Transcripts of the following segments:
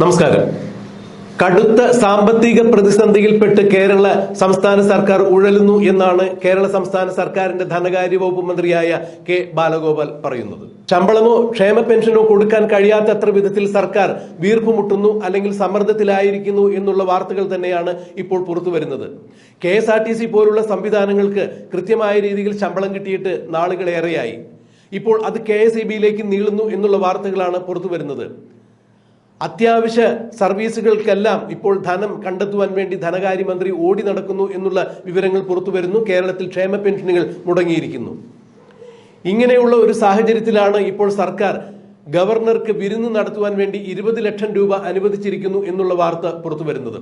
നമസ്കാരം. കടുത്ത സാമ്പത്തിക പ്രതിസന്ധിയിൽപ്പെട്ട് കേരള സംസ്ഥാന സർക്കാർ ഉഴലുന്നു എന്നാണ് കേരള സംസ്ഥാന സർക്കാരിന്റെ ധനകാര്യ വകുപ്പ് മന്ത്രിയായ കെ ബാലഗോപാൽ പറയുന്നത്. ശമ്പളമോ ക്ഷേമ പെൻഷനോ കൊടുക്കാൻ കഴിയാത്തത്ര വിധത്തിൽ സർക്കാർ വീർപ്പുമുട്ടുന്നു അല്ലെങ്കിൽ സമ്മർദ്ദത്തിലായിരിക്കുന്നു എന്നുള്ള വാർത്തകൾ തന്നെയാണ് ഇപ്പോൾ പുറത്തു വരുന്നത്. K S R T C പോലുള്ള സംവിധാനങ്ങൾക്ക് കൃത്യമായ രീതിയിൽ ശമ്പളം കിട്ടിയിട്ട് നാളുകളേറെയായി. ഇപ്പോൾ അത് കെ എസ് ഇ ബിയിലേക്ക് നീളുന്നു എന്നുള്ള വാർത്തകളാണ് പുറത്തു വരുന്നത്. അത്യാവശ്യ സർവീസുകൾക്കെല്ലാം ഇപ്പോൾ ധനം കണ്ടെത്തുവാൻ വേണ്ടി ധനകാര്യമന്ത്രി ഓടി നടക്കുന്നു എന്നുള്ള വിവരങ്ങൾ പുറത്തു വരുന്നു. കേരളത്തിൽ ക്ഷേമ പെൻഷനുകൾ മുടങ്ങിയിരിക്കുന്നു. ഇങ്ങനെയുള്ള ഒരു സാഹചര്യത്തിലാണ് ഇപ്പോൾ സർക്കാർ ഗവർണർക്ക് വിരുന്ന് നടത്തുവാൻ വേണ്ടി ഇരുപത് ലക്ഷം രൂപ അനുവദിച്ചിരിക്കുന്നു എന്നുള്ള വാർത്ത പുറത്തു വരുന്നത്.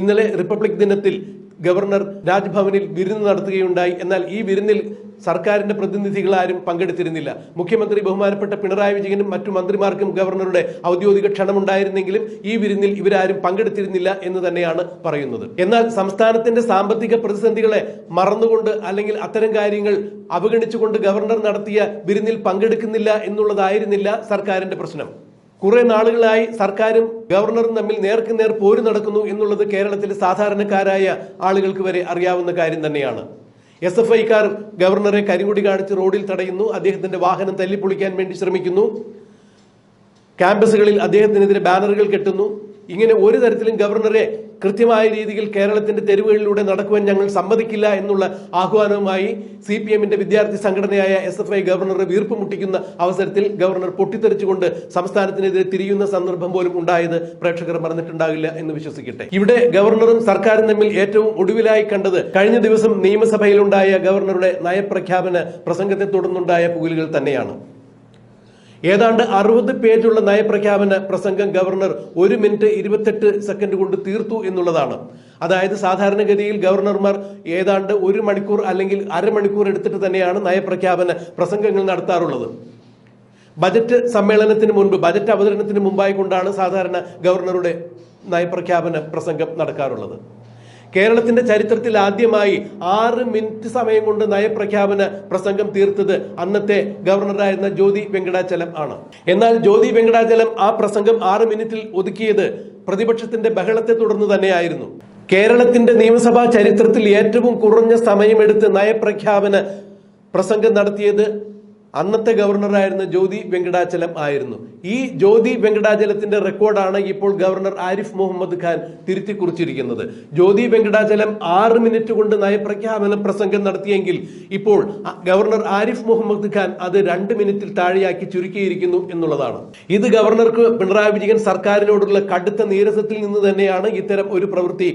ഇന്നലെ റിപ്പബ്ലിക് ദിനത്തിൽ ഗവർണർ രാജ്ഭവനിൽ വിരുന്ന് നടത്തുകയുണ്ടായി. എന്നാൽ ഈ വിരുന്നിൽ സർക്കാരിന്റെ പ്രതിനിധികൾ ആരും പങ്കെടുത്തിരുന്നില്ല. മുഖ്യമന്ത്രി ബഹുമാനപ്പെട്ട പിണറായി വിജയനും മറ്റു മന്ത്രിമാർക്കും ഗവർണറുടെ ഔദ്യോഗിക ക്ഷണമുണ്ടായിരുന്നെങ്കിലും ഈ വിരുന്നിൽ ഇവരാരും പങ്കെടുത്തിരുന്നില്ല എന്ന് തന്നെയാണ് പറയുന്നത്. എന്നാൽ സംസ്ഥാനത്തിന്റെ സാമ്പത്തിക പ്രതിസന്ധികളെ മറന്നുകൊണ്ട് അല്ലെങ്കിൽ അത്തരം കാര്യങ്ങൾ അവഗണിച്ചുകൊണ്ട് ഗവർണർ നടത്തിയ വിരുന്നിൽ പങ്കെടുക്കുന്നില്ല എന്നുള്ളതായിരുന്നില്ല സർക്കാരിന്റെ പ്രശ്നം. കുറെ നാളുകളായി സർക്കാരും ഗവർണറും തമ്മിൽ നേർക്ക് നേർ പോര് നടക്കുന്നു എന്നുള്ളത് കേരളത്തിലെ സാധാരണക്കാരായ ആളുകൾക്ക് വരെ അറിയാവുന്ന കാര്യം തന്നെയാണ്. എസ് എഫ് ഐക്കാർ ഗവർണറെ കരിങ്കുടി കാണിച്ച് റോഡിൽ തടയുന്നു. അദ്ദേഹത്തിന്റെ വാഹനം തല്ലിപ്പൊളിക്കാൻ വേണ്ടി ശ്രമിക്കുന്നു. ക്യാമ്പസുകളിൽ അദ്ദേഹത്തിനെതിരെ ബാനറുകൾ കെട്ടുന്നു. ഇങ്ങനെ ഒരു തരത്തിലും ഗവർണറെ കൃത്യമായ രീതിയിൽ കേരളത്തിന്റെ തെരുവുകളിലൂടെ നടക്കുവാൻ ഞങ്ങൾ സമ്മതിക്കില്ല എന്നുള്ള ആഹ്വാനവുമായി സി പി എമ്മിന്റെ വിദ്യാർത്ഥി സംഘടനയായ എസ് എഫ് ഐ ഗവർണറെ വീർപ്പ് മുട്ടിക്കുന്ന അവസരത്തിൽ ഗവർണർ പൊട്ടിത്തെറിച്ചുകൊണ്ട് സംസ്ഥാനത്തിനെതിരെ തിരിയുന്ന സന്ദർഭം പോലും ഉണ്ടായത് പ്രേക്ഷകർ മറന്നിട്ടുണ്ടാകില്ല എന്ന് വിശ്വസിക്കട്ടെ. ഇവിടെ ഗവർണറും സർക്കാരും തമ്മിൽ ഏറ്റവും ഒടുവിലായി കണ്ടത് കഴിഞ്ഞ ദിവസം നിയമസഭയിലുണ്ടായ ഗവർണറുടെ നയപ്രഖ്യാപന പ്രസംഗത്തെ തുടർന്നുണ്ടായ പുകലുകൾ തന്നെയാണ്. ഏതാണ്ട് അറുപത് പേജുള്ള നയപ്രഖ്യാപന പ്രസംഗം ഗവർണർ ഒരു മിനിറ്റ് ഇരുപത്തെട്ട് സെക്കൻഡ് കൊണ്ട് തീർത്തു എന്നുള്ളതാണ്. അതായത് സാധാരണഗതിയിൽ ഗവർണർമാർ ഏതാണ്ട് ഒരു മണിക്കൂർ അല്ലെങ്കിൽ അരമണിക്കൂർ എടുത്തിട്ട് തന്നെയാണ് നയപ്രഖ്യാപന പ്രസംഗങ്ങൾ നടത്താറുള്ളത്. ബജറ്റ് സമ്മേളനത്തിന് മുൻപ് ബജറ്റ് അവതരണത്തിന് മുമ്പായി കൊണ്ടാണ് സാധാരണ ഗവർണറുടെ നയപ്രഖ്യാപന പ്രസംഗം നടക്കാറുള്ളത്. കേരളത്തിന്റെ ചരിത്രത്തിൽ ആദ്യമായി ആറ് മിനിറ്റ് സമയം കൊണ്ട് നയപ്രഖ്യാപന പ്രസംഗം തീർത്തത് അന്നത്തെ ഗവർണറായിരുന്ന ജ്യോതി വെങ്കടാചലം ആണ്. എന്നാൽ ജ്യോതി വെങ്കടാചലം ആ പ്രസംഗം ആറ് മിനിറ്റിൽ ഒതുക്കിയത് പ്രതിപക്ഷത്തിന്റെ ബഹളത്തെ തുടർന്ന് തന്നെയായിരുന്നു. കേരളത്തിന്റെ നിയമസഭാ ചരിത്രത്തിൽ ഏറ്റവും കുറഞ്ഞ സമയമെടുത്ത് നയപ്രഖ്യാപന പ്രസംഗം നടത്തിയത് അന്നത്തെ ഗവർണറായിരുന്ന ജ്യോതി വെങ്കടാചലം ആയിരുന്നു. ഈ ജ്യോതി വെങ്കടാചലത്തിന്റെ റെക്കോർഡാണ് ഇപ്പോൾ ഗവർണർ ആരിഫ് മുഹമ്മദ് ഖാൻ തിരുത്തി കുറിച്ചിരിക്കുന്നത് ജ്യോതി വെങ്കടാചലം ആറ് മിനിറ്റ് കൊണ്ട് നയപ്രഖ്യാപന പ്രസംഗം നടത്തിയെങ്കിൽ ഇപ്പോൾ ഗവർണർ ആരിഫ് മുഹമ്മദ് ഖാൻ അത് രണ്ട് മിനിറ്റിൽ താഴെയാക്കി ചുരുക്കിയിരിക്കുന്നു എന്നുള്ളതാണ്. ഇത് ഗവർണർക്ക് പിണറായി വിജയൻ സർക്കാരിനോടുള്ള കടുത്ത നീരസത്തിൽ നിന്ന് തന്നെയാണ് ഇത്തരം ഒരു പ്രവൃത്തി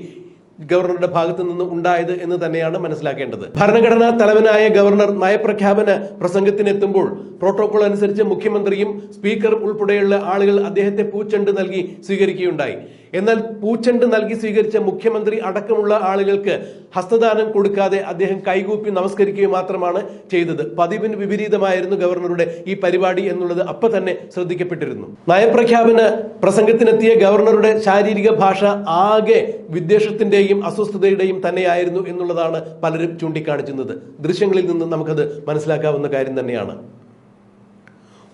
ഗവർണറുടെ ഭാഗത്തു നിന്ന് ഉണ്ടായത് എന്ന് തന്നെയാണ് മനസ്സിലാക്കേണ്ടത്. ഭരണഘടനാ തലവനായ ഗവർണർ നയപ്രഖ്യാപന പ്രസംഗത്തിനെത്തുമ്പോൾ പ്രോട്ടോകോൾ അനുസരിച്ച് മുഖ്യമന്ത്രിയും സ്പീക്കറും ഉൾപ്പെടെയുള്ള ആളുകൾ അദ്ദേഹത്തെ പൂച്ചെണ്ട് നൽകി സ്വീകരിക്കുകയുണ്ടായി. എന്നാൽ പൂച്ചെണ്ട് നൽകി സ്വീകരിച്ച മുഖ്യമന്ത്രി അടക്കമുള്ള ആളുകൾക്ക് ഹസ്തദാനം കൊടുക്കാതെ അദ്ദേഹം കൈകൂപ്പി നമസ്കരിക്കുക മാത്രമാണ് ചെയ്തത്. പതിവിന് വിപരീതമായിരുന്നു ഗവർണറുടെ ഈ പരിപാടി എന്നുള്ളത് അപ്പൊ തന്നെ ശ്രദ്ധിക്കപ്പെട്ടിരുന്നു. നയപ്രഖ്യാപന പ്രസംഗത്തിനെത്തിയ ഗവർണറുടെ ശാരീരിക ഭാഷ ആകെ വിദ്വേഷത്തിന്റെയും അസ്വസ്ഥതയുടെയും തന്നെയായിരുന്നു എന്നുള്ളതാണ് പലരും ചൂണ്ടിക്കാണിക്കുന്നത് ദൃശ്യങ്ങളിൽ നിന്ന് നമുക്കത് മനസ്സിലാക്കാവുന്ന കാര്യം തന്നെയാണ്.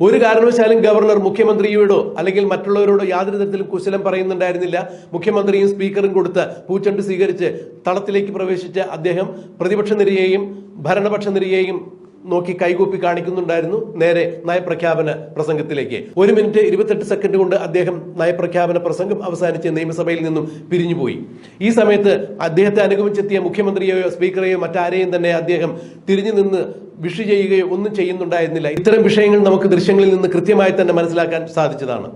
ഒരു കാരണവശാലും ഗവർണർ മുഖ്യമന്ത്രിയോടോ അല്ലെങ്കിൽ മറ്റുള്ളവരോടോ യാതൊരു തരത്തിലും കുശലം പറയുന്നുണ്ടായിരുന്നില്ല. മുഖ്യമന്ത്രിയും സ്പീക്കറും കൊടുത്ത് പൂച്ചണ്ട് സ്വീകരിച്ച് തളത്തിലേക്ക് പ്രവേശിച്ച അദ്ദേഹം പ്രതിപക്ഷ നിരയെയും ഭരണപക്ഷ നിരയെയും നോക്കി കൈകൂപ്പി കാണിക്കുന്നുണ്ടായിരുന്നു നേരെ നയപ്രഖ്യാപന പ്രസംഗത്തിലേക്ക്. ഒരു മിനിറ്റ് ഇരുപത്തെട്ട് സെക്കൻഡ് കൊണ്ട് അദ്ദേഹം നയപ്രഖ്യാപന പ്രസംഗം അവസാനിച്ച് നിയമസഭയിൽ നിന്നും പിരിഞ്ഞുപോയി. ഈ സമയത്ത് അദ്ദേഹത്തെ അനുഗമിച്ചെത്തിയ മുഖ്യമന്ത്രിയെയോ സ്പീക്കറെയോ മറ്റാരെയും തന്നെ അദ്ദേഹം തിരിഞ്ഞു നിന്ന് വിഷ് ചെയ്യുകയോ ഒന്നും ചെയ്യുന്നുണ്ടായിരുന്നില്ല. ഇത്തരം വിഷയങ്ങൾ നമുക്ക് ദൃശ്യങ്ങളിൽ നിന്ന് കൃത്യമായി തന്നെ മനസ്സിലാക്കാൻ സാധിച്ചതാണ്.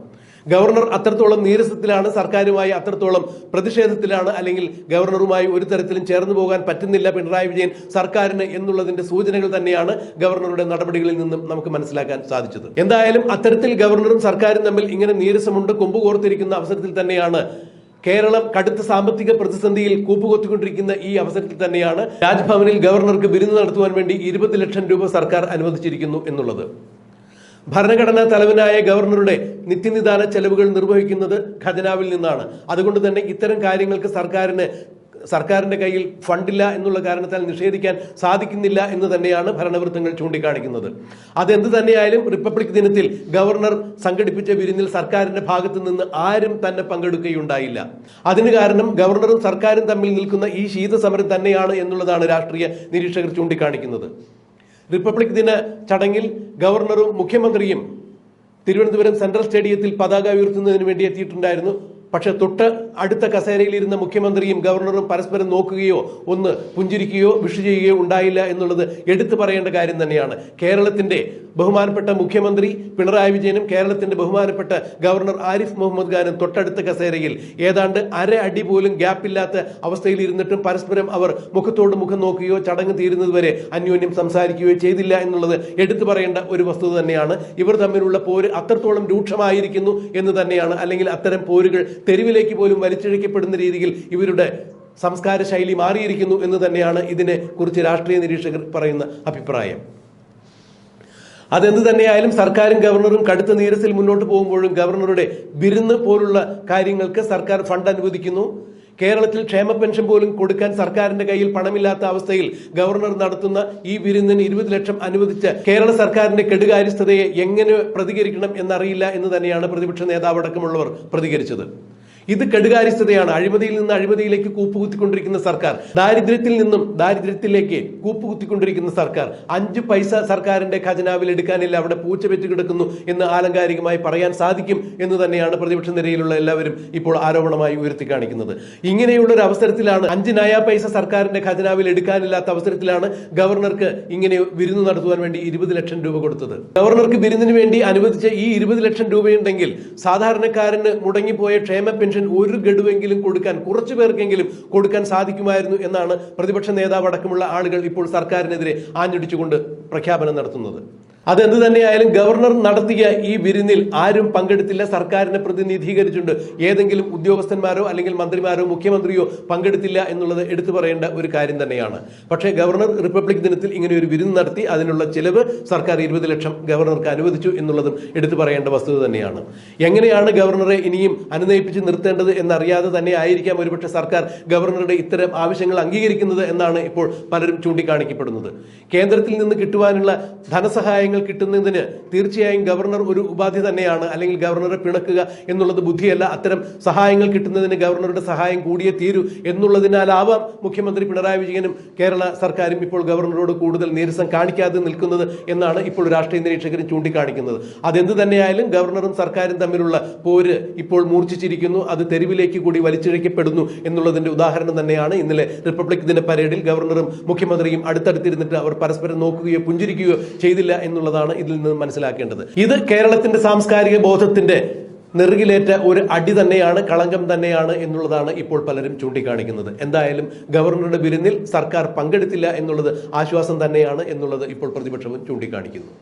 ഗവർണർ അത്രത്തോളം നീരസത്തിലാണ് സർക്കാരുമായി അത്രത്തോളം പ്രതിഷേധത്തിലാണ് അല്ലെങ്കിൽ ഗവർണറുമായി ഒരു തരത്തിലും ചേർന്നു പോകാൻ പറ്റുന്നില്ല പിണറായി വിജയൻ സർക്കാരിന് എന്നുള്ളതിന്റെ സൂചനകൾ തന്നെയാണ് ഗവർണറുടെ നടപടികളിൽ നിന്നും നമുക്ക് മനസ്സിലാക്കാൻ സാധിച്ചത്. എന്തായാലും അത്തരത്തിൽ ഗവർണറും സർക്കാരും തമ്മിൽ ഇങ്ങനെ നീരസമുണ്ട് കൊമ്പ് കോർത്തിരിക്കുന്ന അവസരത്തിൽ തന്നെയാണ് കേരളം കടുത്ത സാമ്പത്തിക പ്രതിസന്ധിയിൽ കൂപ്പുകൊത്തിക്കൊണ്ടിരിക്കുന്ന ഈ അവസരത്തിൽ തന്നെയാണ് രാജ്ഭവനിൽ ഗവർണർക്ക് വിരുന്ന് നടത്തുവാൻ വേണ്ടി ഇരുപത് ലക്ഷം രൂപ സർക്കാർ അനുവദിച്ചിരിക്കുന്നു എന്നുള്ളത്. ഭരണഘടനാ തലവനായ ഗവർണറുടെ നിത്യനിദാന ചെലവുകൾ നിർവഹിക്കുന്നത് ഖജനാവിൽ നിന്നാണ്. അതുകൊണ്ട് തന്നെ ഇത്തരം കാര്യങ്ങൾക്ക് സർക്കാരിന് സർക്കാരിന്റെ കയ്യിൽ ഫണ്ടില്ല എന്നുള്ള കാരണത്താൽ നിഷേധിക്കാൻ സാധിക്കുന്നില്ല എന്ന് തന്നെയാണ് ഭരണവൃത്തങ്ങൾ ചൂണ്ടിക്കാണിക്കുന്നത്. അതെന്ത് തന്നെയായാലും റിപ്പബ്ലിക് ദിനത്തിൽ ഗവർണർ സംഘടിപ്പിച്ച വിരുന്നിൽ സർക്കാരിന്റെ ഭാഗത്തു നിന്ന് ആരും തന്നെ പങ്കെടുക്കുകയുണ്ടായില്ല. അതിന് കാരണം ഗവർണറും സർക്കാരും തമ്മിൽ നിൽക്കുന്ന ഈ ശീതസമരം തന്നെയാണ് എന്നുള്ളതാണ് രാഷ്ട്രീയ നിരീക്ഷകർ ചൂണ്ടിക്കാണിക്കുന്നത്. റിപ്പബ്ലിക് ദിന ചടങ്ങിൽ ഗവർണറും മുഖ്യമന്ത്രിയും തിരുവനന്തപുരം സെൻട്രൽ സ്റ്റേഡിയത്തിൽ പതാക ഉയർത്തുന്നതിന് വേണ്ടി എത്തിയിട്ടുണ്ടായിരുന്നു. പക്ഷെ തൊട്ട് അടുത്ത കസേരയിലിരുന്ന മുഖ്യമന്ത്രിയും ഗവർണറും പരസ്പരം നോക്കുകയോ ഒന്ന് പുഞ്ചിരിക്കുകയോ വിഷു ചെയ്യുകയോ ഉണ്ടായില്ല എന്നുള്ളത് എടുത്തു പറയേണ്ട കാര്യം തന്നെയാണ്. കേരളത്തിന്റെ ബഹുമാനപ്പെട്ട മുഖ്യമന്ത്രി പിണറായി വിജയനും കേരളത്തിന്റെ ബഹുമാനപ്പെട്ട ഗവർണർ ആരിഫ് മുഹമ്മദ് ഖാനും തൊട്ടടുത്ത കസേരയിൽ ഏതാണ്ട് അര അടി പോലും ഗ്യാപ്പില്ലാത്ത അവസ്ഥയിൽ ഇരുന്നിട്ടും പരസ്പരം അവർ മുഖത്തോട് മുഖം നോക്കുകയോ ചടങ്ങ് തീരുന്നതുവരെ അന്യോന്യം സംസാരിക്കുകയോ ചെയ്തില്ല എന്നുള്ളത് എടുത്തു പറയേണ്ട ഒരു വസ്തുത തന്നെയാണ്. ഇവർ തമ്മിലുള്ള പോര് അത്രത്തോളം രൂക്ഷമായിരിക്കുന്നു എന്ന് തന്നെയാണ്. അല്ലെങ്കിൽ അത്തരം പോരുകൾ തെരുവിലേക്ക് പോലും വലിച്ചിഴക്കപ്പെടുന്ന രീതിയിൽ ഇവരുടെ സംസ്കാര ശൈലി മാറിയിരിക്കുന്നു എന്ന് തന്നെയാണ് ഇതിനെ കുറിച്ച് രാഷ്ട്രീയ നിരീക്ഷകർ പറയുന്ന അഭിപ്രായം. അതെന്ത് തന്നെയായാലും സർക്കാരും ഗവർണറും കടുത്ത നീരസിൽ മുന്നോട്ട് പോകുമ്പോഴും ഗവർണറുടെ വിരുന്ന് പോലുള്ള കാര്യങ്ങൾക്ക് സർക്കാർ ഫണ്ട് അനുവദിക്കുന്നു. കേരളത്തിൽ ക്ഷേമ പെൻഷൻ പോലും കൊടുക്കാൻ സർക്കാരിന്റെ കയ്യിൽ പണമില്ലാത്ത അവസ്ഥയിൽ ഗവർണർ നടത്തുന്ന ഈ വിരുന്നിന് ഇരുപത് ലക്ഷം അനുവദിച്ച കേരള സർക്കാരിന്റെ കെടുകാര്യസ്ഥതയെ എങ്ങനെ പ്രതികരിക്കണം എന്നറിയില്ല എന്ന് തന്നെയാണ് പ്രതിപക്ഷ നേതാവ് അടക്കമുള്ളവർ പ്രതികരിച്ചത്. ഇത് കെടുകാര്യസ്ഥതയാണ്. അഴിമതിയിൽ നിന്ന് അഴിമതിയിലേക്ക് കൂപ്പുകുത്തിക്കൊണ്ടിരിക്കുന്ന സർക്കാർ. ദാരിദ്ര്യത്തിൽ നിന്നും ദാരിദ്ര്യത്തിലേക്ക് കൂപ്പുകുത്തിക്കൊണ്ടിരിക്കുന്ന സർക്കാർ. അഞ്ച് പൈസ സർക്കാരിന്റെ ഖജനാവിൽ എടുക്കാനില്ല. അവിടെ പൂച്ച പെറ്റ് കിടക്കുന്നു എന്ന് ആലങ്കാരികമായി പറയാൻ സാധിക്കും എന്ന് തന്നെയാണ് പ്രതിപക്ഷ നിരയിലുള്ള എല്ലാവരും ഇപ്പോൾ ആരോപണമായി ഉയർത്തി കാണിക്കുന്നത്. ഇങ്ങനെയുള്ള ഒരു അവസരത്തിലാണ് അഞ്ച് നയാ പൈസ സർക്കാരിന്റെ ഖജനാവിൽ എടുക്കാനില്ലാത്ത അവസരത്തിലാണ് ഗവർണർക്ക് ഇങ്ങനെ വിരുന്ന് നടത്തുവാൻ വേണ്ടി ഇരുപത് ലക്ഷം രൂപ കൊടുത്തത്. ഗവർണർക്ക് വിരുന്നിന് വേണ്ടി അനുവദിച്ച ഈ ഇരുപത് ലക്ഷം രൂപയുണ്ടെങ്കിൽ സാധാരണക്കാരന് മുടങ്ങിപ്പോയ ക്ഷേമ പെൻഷൻ ഒരു ഗഡുവെങ്കിലും കൊടുക്കാൻ കുറച്ചു പേർക്കെങ്കിലും കൊടുക്കാൻ സാധിക്കുമായിരുന്നു എന്നാണ് പ്രതിപക്ഷ നേതാവ് അടക്കമുള്ള ആളുകൾ ഇപ്പോൾ സർക്കാരിനെതിരെ ആഞ്ഞടിച്ചുകൊണ്ട് പ്രഖ്യാപനം നടത്തുന്നത്. അതെന്ത് തന്നെയായാലും ഗവർണർ നടത്തിയ ഈ വിരുന്നിൽ ആരും പങ്കെടുത്തില്ല. സർക്കാരിനെ പ്രതിനിധീകരിച്ചുകൊണ്ട് ഏതെങ്കിലും ഉദ്യോഗസ്ഥന്മാരോ അല്ലെങ്കിൽ മന്ത്രിമാരോ മുഖ്യമന്ത്രിയോ പങ്കെടുത്തില്ല എന്നുള്ളത് എടുത്തു പറയേണ്ട ഒരു കാര്യം തന്നെയാണ്. പക്ഷേ ഗവർണർ റിപ്പബ്ലിക് ദിനത്തിൽ ഇങ്ങനെ ഒരു വിരുന്ന് നടത്തി അതിനുള്ള ചെലവ് സർക്കാർ ഇരുപത് ലക്ഷം ഗവർണർക്ക് അനുവദിച്ചു എന്നുള്ളതും എടുത്തു പറയേണ്ട വസ്തുത തന്നെയാണ്. എങ്ങനെയാണ് ഗവർണറെ ഇനിയും അനുനയിപ്പിച്ച് നിർത്തേണ്ടത് എന്നറിയാതെ തന്നെ ആയിരിക്കാം ഒരുപക്ഷെ സർക്കാർ ഗവർണറുടെ ഇത്തരം ആവശ്യങ്ങൾ അംഗീകരിക്കുന്നത് എന്നാണ് ഇപ്പോൾ പലരും ചൂണ്ടിക്കാണിക്കപ്പെടുന്നത്. കേന്ദ്രത്തിൽ നിന്ന് കിട്ടുവാനുള്ള ധനസഹായങ്ങൾ കിട്ടുന്നതിന് തീർച്ചയായും ഗവർണർ ഒരു ഉപാധി തന്നെയാണ്. അല്ലെങ്കിൽ ഗവർണറെ പിണക്കുക എന്നുള്ളത് ബുദ്ധിയല്ല. അത്തരം സഹായങ്ങൾ കിട്ടുന്നതിന് ഗവർണറുടെ സഹായം കൂടിയേ തീരൂ എന്നുള്ളതിനാലാവാം മുഖ്യമന്ത്രി പിണറായി വിജയനും കേരള സർക്കാരും ഇപ്പോൾ ഗവർണറോട് കൂടുതൽ നീരസം കാണിക്കാതെ നിൽക്കുന്നത് എന്നാണ് ഇപ്പോൾ രാഷ്ട്രീയ നിരീക്ഷകരും ചൂണ്ടിക്കാണിക്കുന്നത്. അതെന്ത് തന്നെയായാലും ഗവർണറും സർക്കാരും തമ്മിലുള്ള പോര് ഇപ്പോൾ മൂർച്ഛിച്ചിരിക്കുന്നു. അത് തെരുവിലേക്ക് കൂടി വലിച്ചിഴക്കപ്പെടുന്നു എന്നുള്ളതിന്റെ ഉദാഹരണം തന്നെയാണ്. ഇന്നലെ റിപ്പബ്ലിക് ദിന പരേഡിൽ ഗവർണറും മുഖ്യമന്ത്രിയും അടുത്തടുത്തിരുന്നിട്ട് അവർ പരസ്പരം നോക്കുകയോ പുഞ്ചിരിക്കുകയോ ചെയ്തില്ല എന്നുള്ളതാണ് ഇതിൽ നിന്ന് മനസ്സിലാക്കേണ്ടത്. ഇത് കേരളത്തിന്റെ സാംസ്കാരിക ബോധത്തിന്റെ നെറുകിലേറ്റ ഒരു അടി തന്നെയാണ് കളങ്കം തന്നെയാണ് എന്നുള്ളതാണ് ഇപ്പോൾ പലരും ചൂണ്ടിക്കാണിക്കുന്നത്. എന്തായാലും ഗവർണറുടെ വിരുന്നിൽ സർക്കാർ പങ്കെടുത്തില്ല എന്നുള്ളത് ആശ്വാസം തന്നെയാണ് എന്നുള്ളത് ഇപ്പോൾ പ്രതിപക്ഷവും ചൂണ്ടിക്കാണിക്കുന്നു.